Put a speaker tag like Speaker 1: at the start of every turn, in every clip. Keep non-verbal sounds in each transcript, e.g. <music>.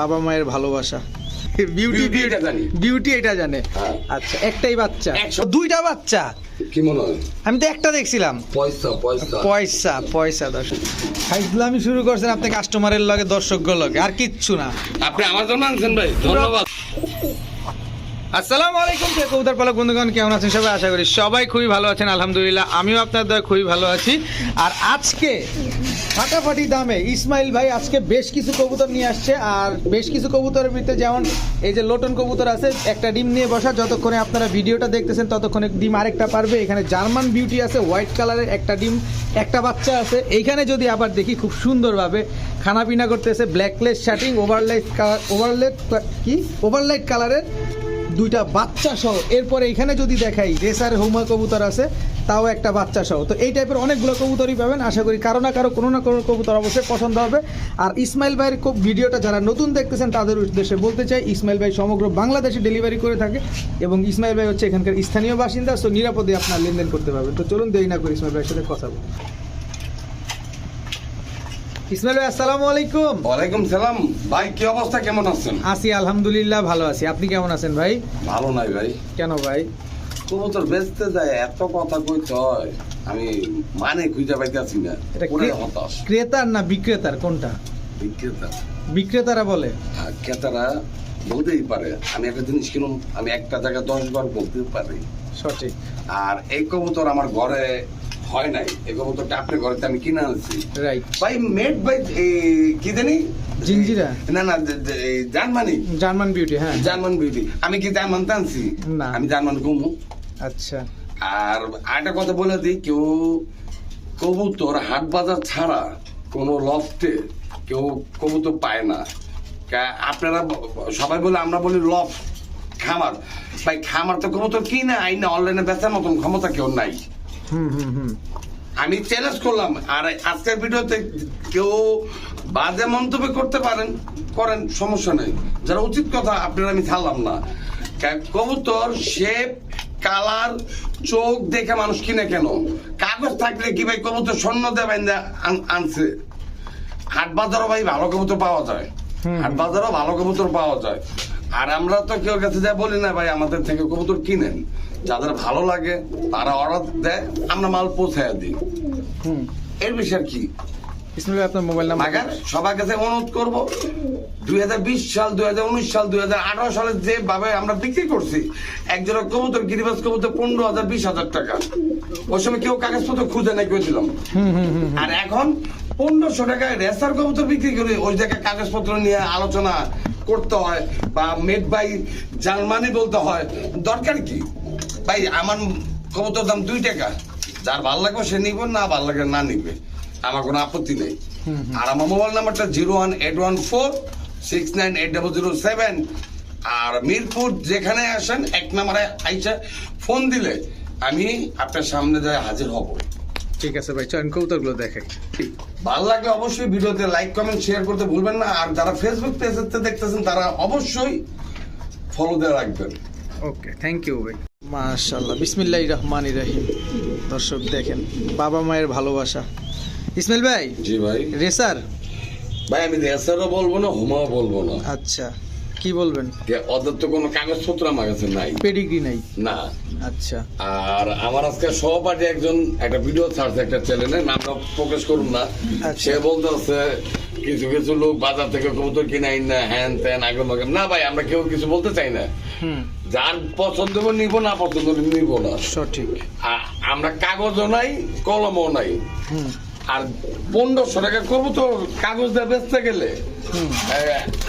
Speaker 1: বাবা মায়ের ভালোবাসা। বিউটি বিউটি এটা জানে।
Speaker 2: হ্যাঁ।
Speaker 1: আচ্ছা একটাই বাচ্চা। দুইটা বাচ্চা?
Speaker 2: কি মনে হয়?
Speaker 1: আমি তো একটা দেখছিলাম।
Speaker 2: পয়সা পয়সা।
Speaker 1: পয়সা পয়সা দর্শক ফাইজলামি শুরু করছেন আপনি কাস্টমারের লগে দর্শক লগে। আর কিচ্ছু না।
Speaker 2: আপনি আমার জন্য আনছেন ভাই ধন্যবাদ।
Speaker 1: আসসালামু আলাইকুম কে কবুতর পালক বন্ধুগণ, কেমন আছেন সবাই? আশা করি সবাই খুবই ভালো আছেন। আলহামদুলিল্লাহ, আমিও আপনার দয় খুবই ভালো আছি। আর আজকে ফাটাফাটি দামে ইসমাইল ভাই আজকে বেশ কিছু কবুতর নিয়ে আসছে। আর বেশ কিছু কবুতরের ভিতরে যেমন এই যে লোটন কবুতর আছে, একটা ডিম নিয়ে বসা, যতক্ষণে আপনারা ভিডিওটা দেখতেছেন, ততক্ষণে ডিম আরেকটা পারবে। এখানে জার্মান বিউটি আছে, হোয়াইট কালারের একটা ডিম, একটা বাচ্চা আছে। এইখানে যদি আবার দেখি, খুব সুন্দরভাবে খানাপিনা করতেছে, ব্ল্যাকলেস শার্টিং, ওভারলাইট কালার ওভারলাইট কি? ওভারলাইট কালারের দুইটা বাচ্চা সহ। এরপরে এখানে যদি দেখাই, রেসার হোমা কবুতর আছে, তাও একটা বাচ্চা সহ। তো এই টাইপের অনেকগুলো কবুতরই পাবেন, আশা করি কারও না কারও, কোনো না কোনো কবুতর অবশ্যই পছন্দ হবে। আর ইসমাইল ভাইয়ের খুব ভিডিওটা যারা নতুন দেখতেছেন, তাদের উদ্দেশ্যে বলতে চাই, ইসমাইল ভাই সমগ্র বাংলাদেশে ডেলিভারি করে থাকে এবং ইসমাইল ভাই হচ্ছে এখানকার স্থানীয় বাসিন্দা সো নিরাপদে আপনার লেনদেন করতে পারবেন। তো চলুন দেরি না করি ইসমাইল ভাইয়ের সাথে কথা বলি। ইসমাইল ভাই আসসালামু আলাইকুম।
Speaker 2: ওয়ালাইকুম সালাম। ভাই কি অবস্থা? কেমন আছেন?
Speaker 1: আছি আলহামদুলিল্লাহ ভালো আছি। আপনি কেমন আছেন ভাই?
Speaker 2: ভালো নাই ভাই।
Speaker 1: কেন ভাই?
Speaker 2: কবুতর বেচতে যায় এত কথা কইতে হয়। আমি মানে খুঁজে পাইতেছি না। পুরো হতাশ।
Speaker 1: ক্রেতার না বিক্রেতার? কোনটা?
Speaker 2: বিক্রেতা।
Speaker 1: বিক্রেতারা বলে।
Speaker 2: ক্রেতারা বলতেই পারে। আমি একটা জিনিস কিনুম আমি একটা জায়গায় দশ বার বলতে পারি।
Speaker 1: সঠিক।
Speaker 2: আর এই কবুতর আমার ঘরে হয় নাই। কবুতরটা আপনার ঘরেতে আমি কিনে আনছি।
Speaker 1: রাইট
Speaker 2: ভাই মেড ভাই কি জানি?
Speaker 1: জিঞ্জিরা?
Speaker 2: না না জার্মানি।
Speaker 1: জার্মান বিউটি হ্যাঁ।
Speaker 2: জার্মান বিউটি আমি কি জার্মান আনছি?
Speaker 1: না।
Speaker 2: আমি জার্মান ঘুমু।
Speaker 1: আচ্ছা।
Speaker 2: আর আরেকটা কথা বলে দিই কেউ কবুতর হাট বাজার ছাড়া কোনো লফটে কেউ কবুতর পায় না। আপনারা সবাই বলে আমরা বলি লফ খামার। ভাই খামার তো কবুতর কি না অনলাইনে বেচার মতন ক্ষমতা কেউ নাই। আমি চ্যালেঞ্জ করলাম। আর আজকের ভিডিওতে কেউ বাজে মন্তব্য করতে পারেন করেন সমস্যা নেই। যারা উচিত কথা আপনারা আমি ছাড়লাম না। কবুতর শেপ কালার চোখ দেখে মানুষ কিনে কেন? কাগজ থাকলে কি ভাই কবুতর স্বর্ণ দেবেন আনছে? হাট বাজারও ভাই ভালো কবুতর পাওয়া যায়। হাট বাজারও ভালো কবুতর পাওয়া যায়। আর আমরা তো কেউ কাছে যা বলি না ভাই আমাদের থেকে কবুতর কিনেন। যাদের ভালো লাগে তারা অর্ডার দেয় আমরা মাল পৌঁছায় দিই। এর বিষয় কি?
Speaker 1: আপনার মোবাইল নাম্বার
Speaker 2: সবার কাছে অনুরোধ করব দুই সাল দুই সাল দুই সালে যেভাবে আমরা বিক্রি করছি কবুতর গিরিবাস কবুতর পনেরো হাজার বিশ হাজার টাকা। ওই সময় কেউ কাগজপত্র খুঁজে নাই করেছিলাম আর এখন পনেরোশো টাকায় রেসার কবুতর বিক্রি করে ওই জায়গায় কাগজপত্র নিয়ে আলোচনা করতে হয় বা মেড বাই জার্মানি বলতে হয়। দরকার কি? ভাই আমার কবুতর দাম দুই টাকা। যার ভালো লাগবে সে নিবে না ভালো লাগে না নিবে। আমার কোনো আপত্তি নেই। আর আমার মোবাইল নাম্বারটা zero one eight one four six nine eight double zero seven আর মিরপুর যেখানে আসেন এক নম্বরে আইসা ফোন দিলে আমি আপনার সামনে যায় হাজির হব।
Speaker 1: ঠিক আছে ভাই চয়ন কবুতরগুলো দেখাই।
Speaker 2: ভালো লাগলে অবশ্যই ভিডিওতে লাইক কমেন্ট শেয়ার করতে ভুলবেন না। আর যারা ফেসবুক পেজেতে দেখতেছেন তারা অবশ্যই ফলো দিয়ে রাখবেন।
Speaker 1: ওকে থ্যাংক ইউ ভাই। মাশাল্লাহ বিসমিল্লাহ রহমান রহিম। দর্শক দেখেন বাবা মায়ের ভালোবাসা। ইসমাইল ভাই?
Speaker 2: জি ভাই।
Speaker 1: রেসার?
Speaker 2: ভাই আমি রেসারও বলব না হুমাও বলব না।
Speaker 1: আচ্ছা কি বলবেন?
Speaker 2: যে ওদের তো কোনো কাগজপত্র আমার কাছে নাই।
Speaker 1: পেডিগ্রি নাই?
Speaker 2: না।
Speaker 1: আচ্ছা।
Speaker 2: আর আমার আজকে সহপাঠী একজন একটা ভিডিও ছাড়ছে একটা চ্যানেলে নামটা প্রকাশ করুন না।
Speaker 1: আচ্ছা।
Speaker 2: সে বলতেছে কিছু কিছু লোক বাজার থেকে কবুতর কিনে আইন না হ্যান ত্যান আগে মাগে না ভাই আমরা কেউ কিছু বলতে চাই না। যার পছন্দ নিব না পছন্দ নিব না।
Speaker 1: সঠিক।
Speaker 2: আমরা কাগজও নাই কলমও নাই।
Speaker 1: হুম।
Speaker 2: আর পনেরোশো টাকা করব তো কাগজ দিয়ে বেচতে গেলে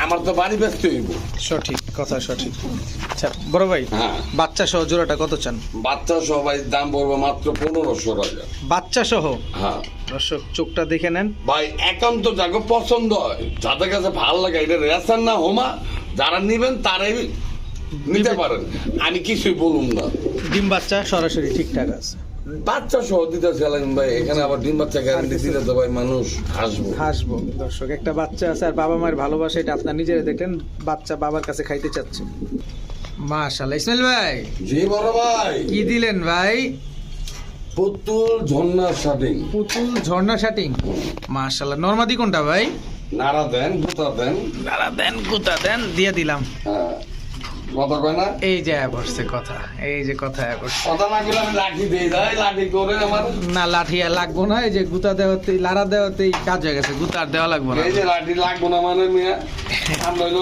Speaker 2: আমার তো বাড়ি বেচতে হইব।
Speaker 1: সঠিক কথা সঠিক। আচ্ছা বড় ভাই
Speaker 2: হ্যাঁ।
Speaker 1: বাচ্চা সহ জোড়াটা কত চান?
Speaker 2: বাচ্চা সবাই দাম পড়বে মাত্র পনেরোশো টাকা।
Speaker 1: বাচ্চা সহ
Speaker 2: হ্যাঁ।
Speaker 1: দর্শক চোখটা দেখে নেন।
Speaker 2: ভাই একান্ত যাকে পছন্দ হয় যাদের কাছে ভালো লাগে এটা রেশন না হোমা যারা নিবেন তারাই নিতে পারেন। আমি কিছুই বলুন না।
Speaker 1: ডিম বাচ্চা সরাসরি ঠিকঠাক আছে।
Speaker 2: বাচ্চা সহ দিতে চাইলেন ভাই এখানে আবার ডিম বাচ্চা গ্যারান্টি দিলে তো ভাই মানুষ হাসবো।
Speaker 1: হাসবো। দর্শক একটা বাচ্চা আছে আর বাবা মায়ের ভালোবাসা এটা আপনার নিজেরা দেখলেন বাচ্চা বাবার কাছে খাইতে চাচ্ছে। মাশাল্লাহ ইসমাইল ভাই
Speaker 2: জি বড় ভাই।
Speaker 1: কি দিলেন ভাই?
Speaker 2: পুতুল ঝর্ণা শাটিং
Speaker 1: পুতুল ঝর্ণা শাটিং মাশাল্লাহ নর্মাদি কোনটা ভাই?
Speaker 2: নাড়া দেন গুতা দেন।
Speaker 1: দাঁড়া দেন গুতা দেন দিয়ে দিলাম।
Speaker 2: হ্যাঁ। কথা কয় না?
Speaker 1: এই যে পড়ছে কথা এই যে কথা পড়ছে
Speaker 2: কথা না করলে আমি লাঠি দিয়ে যাই লাঠি করে আমার
Speaker 1: না লাঠি আর লাগবো না এই যে গুতা দেওয়াতেই লাড়া দেওয়াতেই কাজ হয়ে গেছে গুতা আর দেওয়া লাগবো না।
Speaker 2: এই যে লাঠি লাগবো না মানে মিয়া আমরা হইল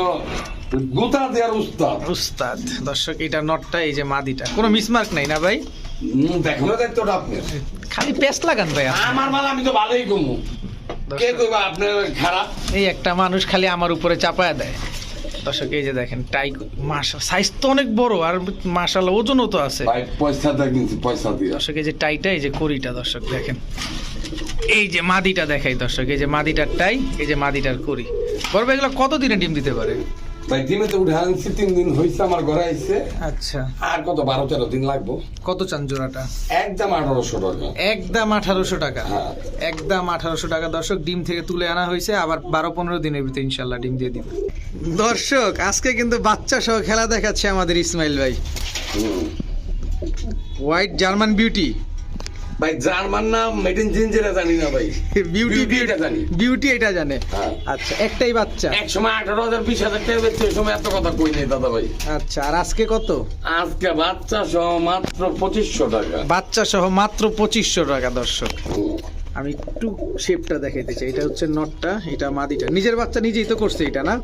Speaker 2: গুতা দেওয়ার উস্তাদ।
Speaker 1: উস্তাদ দর্শক এটা নটটা এই যে মাদিটা। কোনো মিসমার্ক নাই না ভাই?
Speaker 2: হুম, দেখতোটা আপনি।
Speaker 1: খালি পেস্ট লাগান ভাই
Speaker 2: আমার মাল আমি তো ভালোই কমু কে কইবা আপনি খারাপ?
Speaker 1: এই একটা মানুষ খালি আমার উপরে চাপায় দেয়। দর্শক এই যে দেখেন টাই মাসা সাইজ তো অনেক বড় আর মাসাল্লাহ ওজনও তো আছে।
Speaker 2: ভাই পয়সা দিয়ে পয়সা দিয়ে।
Speaker 1: দর্শক এই যে টাইটা এই যে করিটা দর্শক দেখেন। এই যে মাদিটা দেখাই দর্শক এই যে মাদিটার টাই এই যে মাদিটার করি বড় এগুলো কত দিনে ডিম দিতে পারে?
Speaker 2: তাই তো উঠে আনছি তিন দিন হয়েছে আমার ঘরে আইছে।
Speaker 1: আচ্ছা।
Speaker 2: আর কত বারো তেরো দিন লাগবো।
Speaker 1: কত চান জোড়াটা?
Speaker 2: একদম আঠারোশো টাকা।
Speaker 1: একদম আঠারোশো টাকা।
Speaker 2: হ্যাঁ।
Speaker 1: একদম আঠারোশো টাকা। দর্শক ডিম থেকে তুলে আনা হয়েছে আবার বারো পনেরো দিনের ভিতরে ইনশাল্লাহ ডিম দিয়ে দিবে। দর্শক আজকে কিন্তু বাচ্চা সহ খেলা দেখাচ্ছে আমাদের ইসমাইল ভাই। হোয়াইট জার্মান বিউটি
Speaker 2: ভাই জার্মান নাম মেড ইন জিঞ্জিরা জানি না ভাই।
Speaker 1: বিউটি
Speaker 2: এটা জানি।
Speaker 1: বিউটি এটা জানে।
Speaker 2: হ্যাঁ।
Speaker 1: আচ্ছা একটাই বাচ্চা।
Speaker 2: এক সময় আঠারো হাজার বিশ হাজার টাকা বেচছে ওই সময় এত কথা কই নেই দাদা ভাই।
Speaker 1: আচ্ছা আর আজকে কত?
Speaker 2: আজকে বাচ্চা সহ মাত্র পঁচিশশো টাকা।
Speaker 1: বাচ্চা সহ মাত্র পঁচিশশো টাকা দর্শক। আমি একটু শেপটা দেখাইতে চাই। এটা হচ্ছে নটটা এটা মাদিটা। নিজের বাচ্চা নিজেই তো করছে এটা না?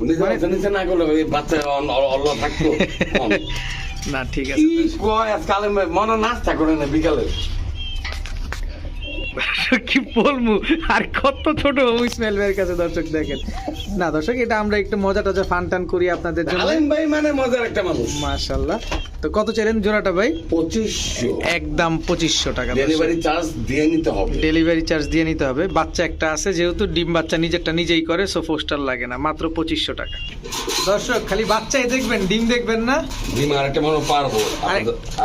Speaker 2: নিজে বাচ্চা না করলে বাচ্চা অল- অল- থাকতো। <laughs>
Speaker 1: না ঠিক
Speaker 2: কি
Speaker 1: আছে
Speaker 2: কয় আজকাল মনে নাস্তা করে না বিকালে?
Speaker 1: কি বলব? আর কত ছোট হব ইসমাইল ভাইয়ের কাছে দর্শক দেখেন। না দর্শক এটা আমরা একটু মজা টজা ফান টান করি আপনাদের জন্য।
Speaker 2: আলেম ভাই মানে মজার একটা মানুষ।
Speaker 1: মাশাল্লাহ তো কত চাইলেন জোড়াটা ভাই?
Speaker 2: পঁচিশশো।
Speaker 1: একদম পঁচিশশো টাকা
Speaker 2: ডেলিভারি চার্জ দিয়ে নিতে হবে।
Speaker 1: ডেলিভারি চার্জ দিয়ে নিতে হবে। বাচ্চা একটা আছে যেহেতু ডিম বাচ্চা নিজেরটা নিজেই করে সো পোস্টার লাগে না মাত্র পঁচিশশো টাকা। দর্শক খালি বাচ্চাই দেখবেন ডিম দেখবেন না।
Speaker 2: ডিম আর একটা মনে পারব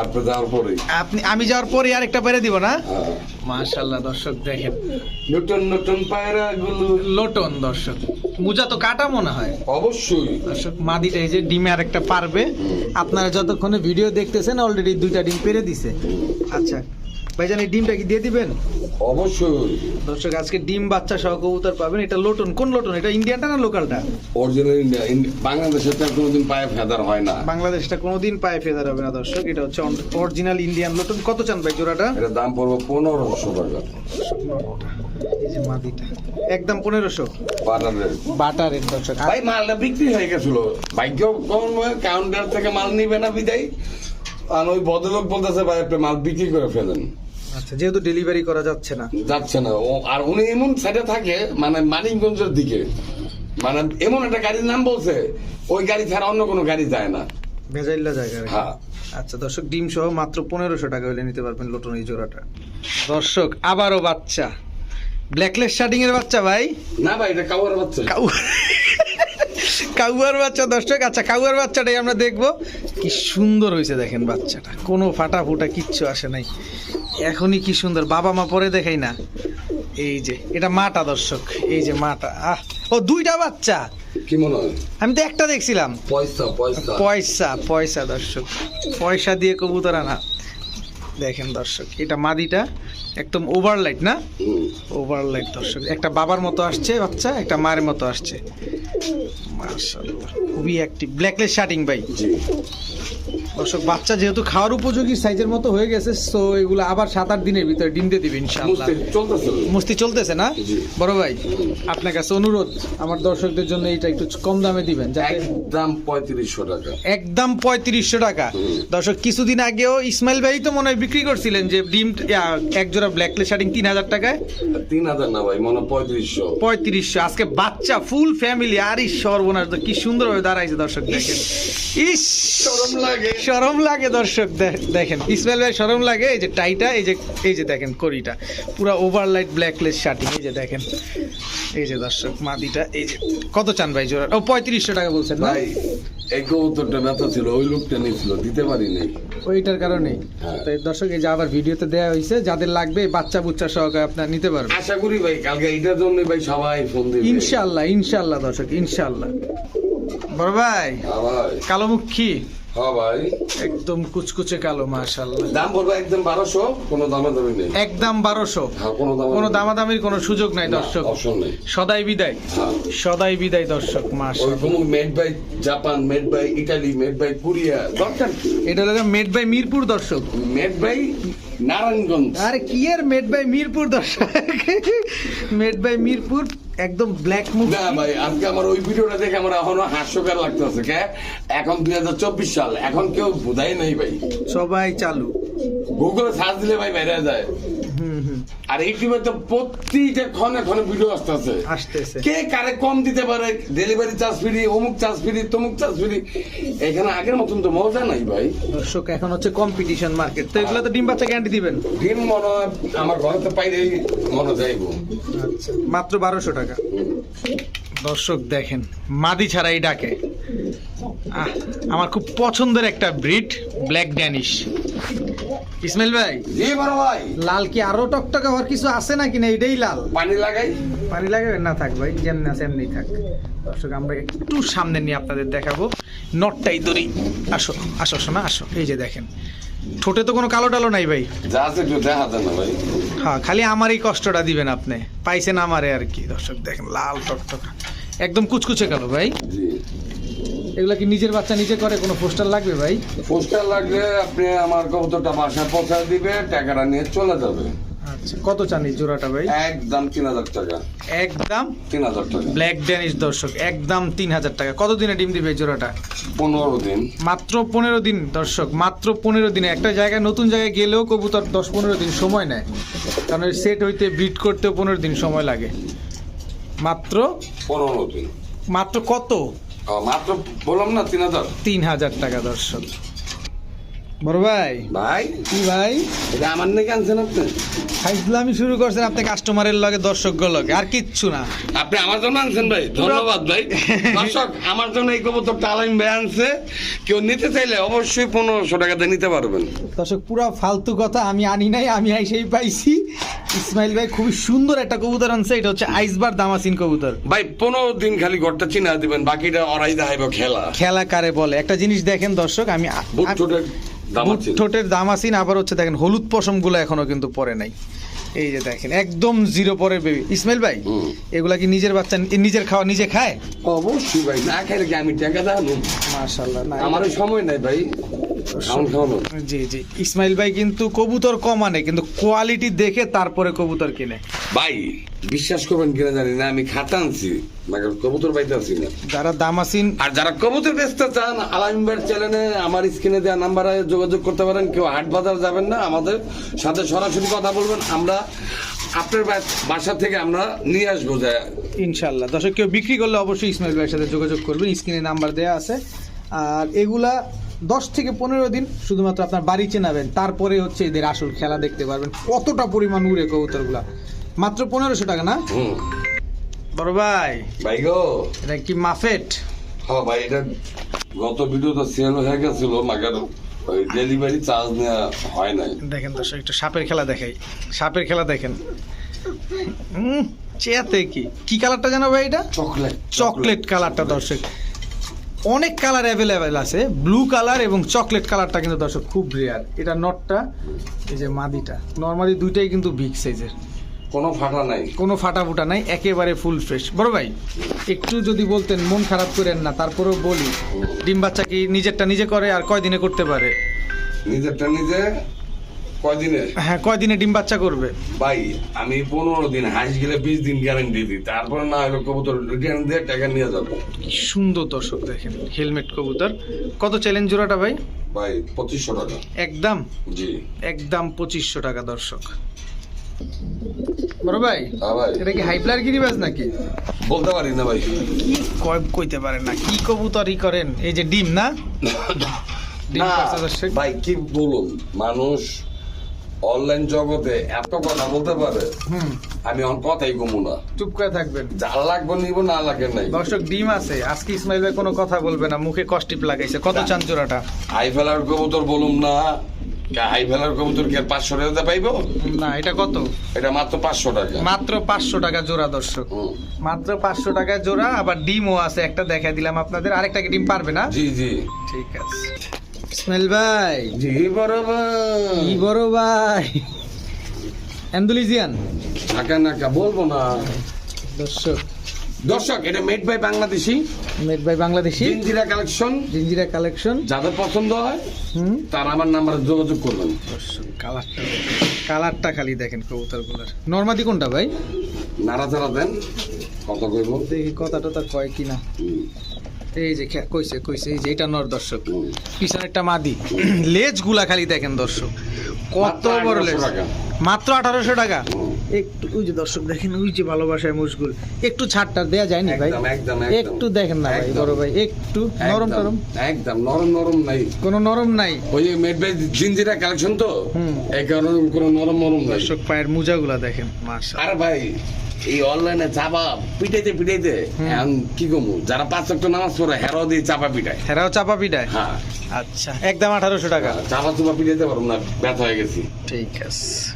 Speaker 2: আপনি যাওয়ার পরে।
Speaker 1: আপনি আমি যাওয়ার পরে আরেকটা পেরে দিব না?
Speaker 2: হ্যাঁ।
Speaker 1: মাশাল্লাহ দর্শক দেখেন।
Speaker 2: নতুন নতুন পায়রা গুলো
Speaker 1: লোটন দর্শক। মুজা তো কাটা মনে হয়।
Speaker 2: অবশ্যই।
Speaker 1: দর্শক মাদিটা এই যে ডিমে আরেকটা পারবে। আপনারা যতক্ষণে ভিডিও দেখতেছেন অলরেডি দুইটা ডিম পেরে দিছে। আচ্ছা ভাইজান এই ডিমটা কি দিয়ে দিবেন?
Speaker 2: অবশ্যই।
Speaker 1: দর্শক আজকে ডিম বাচ্চা সহ কবুতর পাবেন। এটা লোটন। কোন লোটন? এটা ইন্ডিয়ানটা না লোকালটা?
Speaker 2: অরিজিনাল ইন্ডিয়া বাংলাদেশে তো আর কোনোদিন পায়ে ফেদার হয় না।
Speaker 1: বাংলাদেশটা কোনোদিন পায়ে ফেদার হবে না দর্শক। এটা হচ্ছে অরিজিনাল ইন্ডিয়ান লোটন। কত চান ভাই জোড়াটা?
Speaker 2: এটা দাম পড়ব পনেরোশো টাকা।
Speaker 1: এই যে মাদিটা। একদম পনেরোশো।
Speaker 2: বাটারের
Speaker 1: বাটারের দর্শক।
Speaker 2: ভাই মালটা বিক্রি হয়ে গেছিল। ভাগ্য কোন কাউন্টার থেকে মাল নিবে না বিদায়। আর ওই ভদ্রলোক বলতেছে ভাই আপনি মাল বিক্রি করে ফেলেন।
Speaker 1: আচ্ছা যেহেতু ডেলিভারি করা যাচ্ছে না।
Speaker 2: যাচ্ছে না। ও আর উনি এমন সাইডে থাকে মানে মানিকগঞ্জের দিকে। মানে এমন একটা গাড়ির নাম বলছে ওই গাড়ি ছাড়া অন্য কোনো গাড়ি যায় না।
Speaker 1: ভেজাইল্লা জায়গা
Speaker 2: হ্যাঁ।
Speaker 1: আচ্ছা দর্শক ডিম সহ মাত্র পনেরোশো টাকা হলে নিতে পারবেন লোটন এই জোড়াটা। দর্শক আবারও বাচ্চা। ব্ল্যাকলেস শার্টিং এর বাচ্চা ভাই?
Speaker 2: না ভাই এটা কাউয়ার বাচ্চা।
Speaker 1: কাউ কাউয়ার বাচ্চা দর্শক। আচ্ছা কাউয়ার বাচ্চাটাই আমরা দেখব। কি সুন্দর হয়েছে দেখেন বাচ্চাটা। কোনো ফাটা ফুটা কিচ্ছু আসে নাই। এখনই কি সুন্দর। বাবা মা পরে দেখাই না। এই যে এটা মাটা দর্শক। এই যে মাটা। আহ ও দুইটা বাচ্চা।
Speaker 2: কি মনে হয়?
Speaker 1: আমি তো একটা দেখছিলাম।
Speaker 2: পয়সা পয়সা।
Speaker 1: পয়সা পয়সা দর্শক। পয়সা দিয়ে কবুতর আনা। দেখেন দর্শক এটা মাদিটা একদম ওভারলাইট না? ওভারলাইট দর্শক। একটা বাবার মতো আসছে বাচ্চা একটা মায়ের মতো আসছে। খুবই একটি ব্ল্যাকলেস শার্টিং ভাই। দর্শক বাচ্চা যেহেতু খাওয়ার উপযোগী সাইজের মতো হয়ে গেছে সো এগুলো আবার সাত আট দিনের ভিতরে ডিম দিয়ে দিবে ইনশাআল্লাহ।
Speaker 2: মুস্তি চলতেছে।
Speaker 1: না? বড় ভাই আপনার কাছে অনুরোধ আমার দর্শকদের জন্য এটা একটু কম দামে দিবেন
Speaker 2: একদম পঁয়ত্রিশশো টাকা।
Speaker 1: একদম পঁয়ত্রিশশো টাকা। দর্শক কিছুদিন আগেও ইসমাইল ভাই তো মনে হয় বিক্রি করছিলেন যে ডিম এক জোড়া ব্ল্যাকলেস শার্টিং তিন হাজার টাকায়।
Speaker 2: তিন হাজার না ভাই মনে হয় পঁয়ত্রিশশো।
Speaker 1: পঁয়ত্রিশশো আজকে বাচ্চা ফুল ফ্যামিলি আরই সর্বনাশ কি সুন্দরভাবে দাঁড়াইছে দর্শক দেখেন। ইস
Speaker 2: লাগে।
Speaker 1: শরম লাগে দর্শক দেখেন। ইসমাইল ভাই শরম লাগে এই যে টাইটা এই যে এই যে দেখেন করিটা পুরো ওভারলাইট ব্ল্যাকলেস শার্টিং এই যে দেখেন। এই যে দর্শক মাদিটা এই যে কত চান ভাই জোড়া? ও পঁয়ত্রিশশো টাকা বলছেন
Speaker 2: ভাই এই কবুতরটা ব্যথা ছিল ওই লোকটা নিয়েছিল দিতে পারি নাই
Speaker 1: ওইটার কারণেই
Speaker 2: হ্যাঁ।
Speaker 1: তাই দর্শক এই যে আবার ভিডিওতে দেওয়া হয়েছে যাদের লাগবে বাচ্চা বুচ্চা সহকারে আপনার নিতে পারবেন।
Speaker 2: আশা করি ভাই কালকে জন্য ভাই সবাই ফোন
Speaker 1: দর্শক ইনশাল্লাহ। বড় ভাই
Speaker 2: হ্যাঁ ভাই।
Speaker 1: কালোমুখী
Speaker 2: হ্যাঁ ভাই।
Speaker 1: একদম কুচকুচে কালো
Speaker 2: দাম বলব একদম বারোশো কোনো নেই।
Speaker 1: একদম
Speaker 2: হ্যাঁ কোনো
Speaker 1: কোনো দামাদামির কোনো সুযোগ নাই দর্শক।
Speaker 2: অপশন নেই।
Speaker 1: সদাই বিদায়।
Speaker 2: হ্যাঁ।
Speaker 1: সদাই বিদায় দর্শক
Speaker 2: ওই made by Japan made by Italy made by Korea দরকার
Speaker 1: এটা মেড বাই মিরপুর দর্শক।
Speaker 2: Made by Narayanganj.
Speaker 1: আরে কি এর মেড বাই মিরপুর দর্শক? মেড বাই মিরপুর একদম ব্ল্যাক মুভি
Speaker 2: না ভাই আজকে আমার ওই ভিডিওটা দেখে আমার এখনও হাস্যকর লাগতেছে কে? এখন দুই হাজার চব্বিশ সাল এখন কেউ বোঝাই নাই ভাই।
Speaker 1: সবাই চালু।
Speaker 2: গুগলে সার্চ দিলে ভাই বাইরে যায়। আর ইউটিউবে তো প্রতিটা ক্ষণে ক্ষণে ভিডিও আসতেছে।
Speaker 1: আসতেছে।
Speaker 2: কে কারে কম দিতে পারে? ডেলিভারি চার্জ ফ্রি অমুক চার্জ ফ্রি তমুক চার্জ ফ্রি এখানে আগের মতন তো মজা নাই ভাই।
Speaker 1: দর্শক এখন হচ্ছে কম্পিটিশন মার্কেট তো এগুলো তো ডিম বাচ্চা গ্যারান্টি দিবেন?
Speaker 2: ডিম মনে হয় আমার ঘরে তো পাইলেই মনে যাইবো।
Speaker 1: আচ্ছা মাত্র বারোশো টাকা। দর্শক দেখেন মাদি ছাড়াই ডাকে। আমার খুব পছন্দের একটা ব্রিড ব্ল্যাক ড্যানিশ ইসমাইল ভাই
Speaker 2: জি বড় ভাই।
Speaker 1: লাল কি আরও টকটকে হওয়ার কিছু আছে নাকি? না এটাই লাল।
Speaker 2: পানি লাগাই।
Speaker 1: পানি লাগাবেন? না থাক ভাই যেমনি আছে এমনি থাক। দর্শক আমরা একটু সামনে নিয়ে আপনাদের দেখাবো। নটটাই দড়ি। আসো আসো শোনা আসো। এই যে দেখেন। ঠোঁটে তো কোনো কালো টালো নাই ভাই। হ্যাঁ খালি আমার এই কষ্টটা দিবেন আপনি। পাইছেন আমারে আর কি। দর্শক দেখেন লাল টকটকা। একদম কুচকুচে কালো ভাই।
Speaker 2: জি।
Speaker 1: এগুলা কি নিজের বাচ্চা নিজে করে? কোনো পোস্টার লাগবে ভাই?
Speaker 2: পোস্টার লাগলে আপনি আমার কবুতরটা বাসায় পৌঁছায় দিবে টাকাটা নিয়ে চলে যাবে।
Speaker 1: আচ্ছা কত চান এই জোড়াটা ভাই?
Speaker 2: একদম তিন হাজার টাকা।
Speaker 1: একদম?
Speaker 2: তিন হাজার টাকা।
Speaker 1: ব্ল্যাক ড্যানিশ দর্শক একদম তিন হাজার টাকা। কত দিনে ডিম দিবে এই জোড়াটা?
Speaker 2: পনেরো দিন।
Speaker 1: মাত্র পনেরো দিন দর্শক মাত্র পনেরো দিনে। একটা জায়গায় নতুন জায়গায় গেলেও কবুতর দশ পনেরো দিন সময় নেয়। কারণ সেট হইতে ব্রিড করতেও পনেরো দিন সময় লাগে। মাত্র?
Speaker 2: পনেরো দিন।
Speaker 1: মাত্র কত?
Speaker 2: মাত্র বললাম না তিন হাজার?
Speaker 1: তিন হাজার টাকা দর্শক। বড় ভাই।
Speaker 2: ভাই?
Speaker 1: কি ভাই?
Speaker 2: এটা আমার নাকি আনছেন আপনি?
Speaker 1: ফাইজলামি শুরু করছেন আপনি কাস্টমারের লগে দর্শক লগে আর কিচ্ছু না।
Speaker 2: আপনি আমার জন্য আনছেন ভাই? ধন্যবাদ ভাই। দর্শক আমার জন্য এই কবুতরটা আলাইম ভাই আনছে। কেউ নিতে চাইলে অবশ্যই পনেরোশো টাকাতে নিতে পারবেন।
Speaker 1: দর্শক পুরা ফালতু কথা আমি আনি নাই আমি সেই পাইছি। ইসমাইল ভাই খুবই সুন্দর একটা কবুতর আনছে এটা হচ্ছে আইসবার দামাসিন কবুতর।
Speaker 2: ভাই পনেরো দিন খালি ঘরটা চিনা দিবেন বাকিটা অরাই দেখাইব খেলা।
Speaker 1: খেলা কারে বলে? একটা জিনিস দেখেন দর্শক আমি
Speaker 2: ঠোঁটের দাম
Speaker 1: দামাসিন আবার হচ্ছে দেখেন হলুদ পশমগুলো এখনও কিন্তু পরে নাই। এই যে দেখেন একদম জিরো পরে বেবি ইসমাইল ভাই এগুলা কি নিজের বাচ্চা নিজের খাওয়া নিজে খায়?
Speaker 2: অবশ্যই ভাই না খাইলে কি আমি টাকা দাম
Speaker 1: মাশাল্লাহ না
Speaker 2: আমারও সময় নাই ভাই।
Speaker 1: জি জি। ইসমাইল ভাই কিন্তু কবুতর কম আনে কিন্তু কোয়ালিটি দেখে তারপরে কবুতর কিনে।
Speaker 2: ভাই বিশ্বাস করবেন কিনা জানি না আমি খাতা আনছি মাকে কবুতর পাইতে আছি না।
Speaker 1: যারা দামাসিন
Speaker 2: আর যারা কবুতর বেচতে চান আলামিনবার চ্যানেলে আমার স্ক্রিনে দেওয়া নাম্বারে যোগাযোগ করতে পারেন কেউ হাট বাজার যাবেন না আমাদের সাথে সরাসরি কথা বলবেন আমরা আপনার বাসা থেকে আমরা নিয়ে আসব যায়
Speaker 1: ইনশাল্লাহ। দর্শক কেউ বিক্রি করলে অবশ্যই ইসমাইল ভাইয়ের সাথে যোগাযোগ করবেন স্ক্রিনে নাম্বার দেওয়া আছে। আর এগুলা দশ থেকে পনেরো দিন শুধুমাত্র আপনার বাড়ি চেনাবেন তারপরে হচ্ছে এদের আসল খেলা দেখতে পারবেন। কতটা পরিমাণ উড়ে কবুতরগুলা? মাত্র পনেরোশো টাকা না? বড় ভাই।
Speaker 2: ভাই গো।
Speaker 1: এটা কি মাফেট?
Speaker 2: হ্যাঁ ভাই এটা গত ভিডিও তো সেল হয়ে গেছিল মাগার ডেলিভারি চার্জ নেওয়া হয় নাই।
Speaker 1: দেখেন দর্শক একটু সাপের খেলা দেখাই। সাপের খেলা দেখেন। হুম চেয়াতে কি? কি কালারটা জানো ভাই এটা?
Speaker 2: চকলেট
Speaker 1: চকলেট কালারটা দর্শক। অনেক কালার অ্যাভেলেবেল আছে। ব্লু কালার এবং চকলেট কালারটা কিন্তু দর্শক খুব রেয়ার এটা নটটা এই যে মাদিটা। নর্মালি দুইটাই কিন্তু বিগ সাইজের
Speaker 2: কোনো ফাটা নাই।
Speaker 1: কোনো ফাটা ফুটা নাই একেবারে ফুল ফ্রেশ বড় ভাই একটু যদি বলতেন মন খারাপ করেন না তারপরেও বলি। ডিম বাচ্চা কি নিজেরটা নিজে করে আর কয় দিনে করতে পারে?
Speaker 2: নিজেরটা নিজে কয়দিনে?
Speaker 1: হ্যাঁ কয় দিনে ডিম বাচ্চা করবে?
Speaker 2: ভাই আমি পনেরো দিন হাঁস গেলে বিশ দিন গ্যারান্টি দিই। তারপরে না হলে কবুতর রিটার্ন দিয়ে টাকা নিয়ে যাব।
Speaker 1: কি সুন্দর দর্শক দেখেন হেলমেট কবুতর। কত চ্যালেঞ্জ জোড়াটা ভাই?
Speaker 2: ভাই পঁচিশশো টাকা।
Speaker 1: একদম?
Speaker 2: জি।
Speaker 1: একদম পঁচিশশো টাকা দর্শক। বড় ভাই
Speaker 2: হ্যাঁ
Speaker 1: এটা কি হাইপ্লার গিরিবাজ নাকি?
Speaker 2: বলতে পারি না ভাই।
Speaker 1: কি কইতে পারেন না কি কবুতরই করেন? এই যে ডিম না? ডিম
Speaker 2: না ভাই কি বলুন? মানুষ অনলাইন জগতে এত কথা বলতে পারে আমি অন কথাই কমু না।
Speaker 1: চুপ করে থাকবেন।
Speaker 2: যা লাগবে নিব না লাগে নাই।
Speaker 1: দর্শক ডিম আছে। আজকে ইসমাইল ভাই কোনো কথা বলবে না মুখে কষ্টিপ লাগাইছে। কত চান জোড়াটা
Speaker 2: হাই ফেলার কবুতর বলুম না। হাই ফেলার কবুতর কি পাঁচশো টাকা পাইবো?
Speaker 1: না এটা কত?
Speaker 2: এটা মাত্র পাঁচশো টাকা।
Speaker 1: মাত্র পাঁচশো টাকা জোড়া দর্শক। মাত্র পাঁচশো টাকা জোড়া আবার ডিমও আছে। একটা দেখাই দিলাম আপনাদের। আরেকটাকে ডিম পারবে না?
Speaker 2: জি জি।
Speaker 1: ঠিক আছে। ইসমাইল ভাই।
Speaker 2: জি বরাবর।
Speaker 1: কি বড় ভাই। অ্যান্ডুলিজিয়ান।
Speaker 2: ঢাকা নাকা বলব না।
Speaker 1: দর্শক।
Speaker 2: দর্শক এটা মেড বাই বাংলাদেশি।
Speaker 1: মেড ভাই বাংলাদেশি।
Speaker 2: জিঞ্জিরা কালেকশন।
Speaker 1: জিঞ্জিরা কালেকশন।
Speaker 2: যাদের পছন্দ হয়
Speaker 1: হুম।
Speaker 2: তারা আমার নাম্বারে যোগাযোগ করবেন।
Speaker 1: দর্শক কালারটা কালারটা খালি দেখেন কবুতরগুলোর। নর্মাদি কোনটা ভাই?
Speaker 2: নাড়াচাড়া দেন কত কইব?
Speaker 1: দেখি কথাটা তার কয় কিনা। এই যে কইছে কইছে এই যে এটা নর দর্শক। পিছনেরটা মাদি। লেজগুলা খালি দেখেন দর্শক। কত বড় লেজ। মাত্র আঠারোশো টাকা। একটু ওই যে দর্শক দেখেন ওই যে ভালোবাসায় মুশগুল একটু ছাড়টা দেয়া যায়নি ভাই।
Speaker 2: একদম, একদম, একদম।
Speaker 1: একটু দেখেন না ভাই বড় ভাই একটু নরম টরম।
Speaker 2: একদম নরম নরম নাই।
Speaker 1: কোনো নরম নাই।
Speaker 2: ওই যে মেড বাই জিঞ্জিরা কালেকশন তো। এই কারণে কোনো নরম নরম নাই।
Speaker 1: দর্শক পায়ের মোজাগুলা দেখেন মাশা
Speaker 2: আরে ভাই এই অনলাইনে চাপা পিটাইতে পিটাইতে এখন কি কমু? যারা পাঁচ ওয়াক্ত নামাজ পড়ে হেরাও দিয়ে চাপা পিটায়।
Speaker 1: হেরাও চাপা পিটায়?
Speaker 2: হ্যাঁ।
Speaker 1: আচ্ছা একদম আঠারোশো টাকা।
Speaker 2: চাপা চুপা পিটাইতে পারব না ব্যথা হয়ে গেছি।
Speaker 1: ঠিক আছে।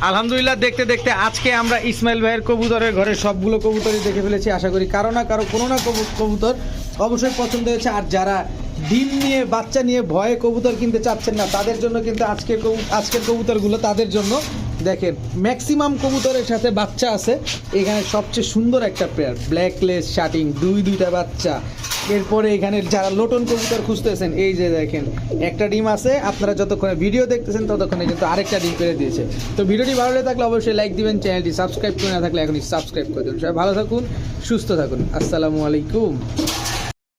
Speaker 1: আলহামদুলিল্লাহ দেখতে দেখতে আজকে আমরা ইসমাইল ভাইয়ের কবুতরের ঘরে সবগুলো কবুতরই দেখে ফেলেছি। আশা করি কারও না কারও কোনো না কবু- কবুতর অবশ্যই পছন্দ হয়েছে। আর যারা ডিম নিয়ে বাচ্চা নিয়ে ভয়ে কবুতর কিনতে চাচ্ছেন না তাদের জন্য কিন্তু আজকের আজকের কবুতরগুলো তাদের জন্য দেখেন ম্যাক্সিমাম কবুতরের সাথে বাচ্চা আছে। এখানে সবচেয়ে সুন্দর একটা পেয়ার ব্ল্যাক লেস শার্টিং দুই, দুইটা বাচ্চা। এরপরে এখানে যারা লোটন কবুতর খুঁজতেছেন, এই যে দেখেন, একটা ডিম আছে, আপনারা যতক্ষণে ভিডিও দেখতেছেন, ততক্ষণে কিন্তু আরেকটা ডিম পেরে দিয়েছে। তো ভিডিওটি ভালো লেগে থাকলে অবশ্যই লাইক দিবেন চ্যানেলটি সাবস্ক্রাইব করে না থাকলে এখনই সাবস্ক্রাইব করে দেবেন। সবাই ভালো থাকুন, সুস্থ থাকুন। আসসালামু আলাইকুম।